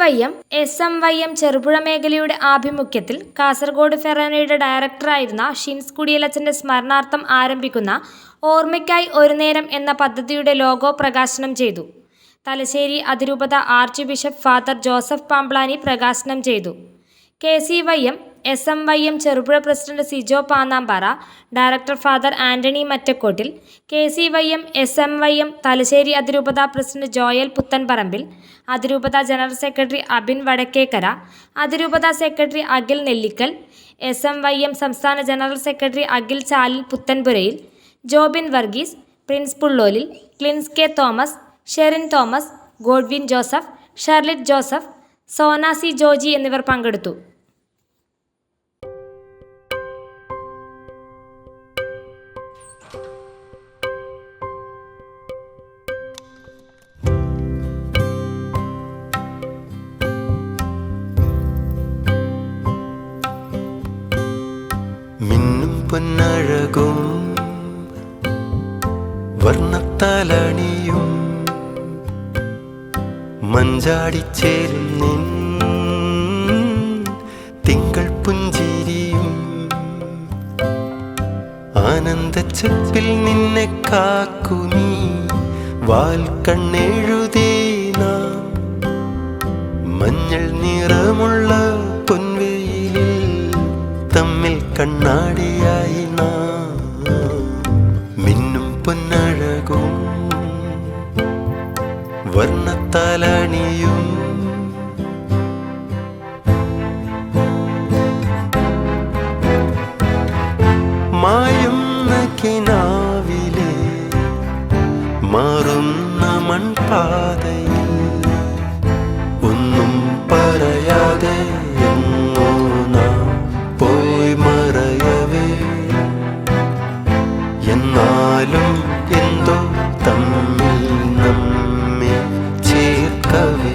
Y M S M Y M Cherupuzha മേഖലയുടെ ആഭിമുഖ്യത്തിൽ കാസർഗോഡ് ഫെറോനയുടെ ഡയറക്ടറായിരുന്ന ഷിൻസ് കുടിയലച്ചന്റെ സ്മരണാർത്ഥം ആരംഭിക്കുന്ന ഓർമ്മയ്ക്കായി ഒരു നേരം എന്ന പദ്ധതിയുടെ ലോഗോ പ്രകാശനം ചെയ്തു. തലശ്ശേരി അതിരൂപത archbishop father Joseph Pamplany പ്രകാശനം ചെയ്തു. K C Y M S M Y M Cherupuzha president Sijo Pannampara director father Antony Mattakottil K C Y M S M Y M Thalassery അതിരൂപത പ്രസിഡന്റ് ജോയൽ പുത്തൻപറമ്പിൽ അതിരൂപത general secretary Abin Vadakkekara അതിരൂപത secretary Akhil Nellickal S M Y M സംസ്ഥാന general secretary Akhil Chalil Puthenpurayil Jobin Varghese Prince Pullolil Clins K Thomas Sherin Thomas Godwin Joseph Sherlit Joseph Sonasi Joji എന്നിവർ പങ്കെടുത്തു. പൊന്നഴകും വർണത്തലണിയും മഞ്ചാടിച്ചേരും നിൻ തിങ്കൾ പുഞ്ചിരിയും. ആനന്ദച്ചപ്പിൽ നിന്നെ കാക്കുനി വാൽ കണ്ണെഴുതേ നാം. മഞ്ഞൾ നിറമുള്ള പൊൻവെയിലിൽ തമ്മിൽ കണ്ണാടിയായി മിന്നും പൊന്നഴകും. വർണത്താലണിയും മായുന്ന കിനാവിലെ മാറുന്ന മൺപാതയിൽ ഒന്നും പറയാതെ എന്നാലും എന്തോ തമ്മിൽ നമ്മെ ചേർക്കവേ.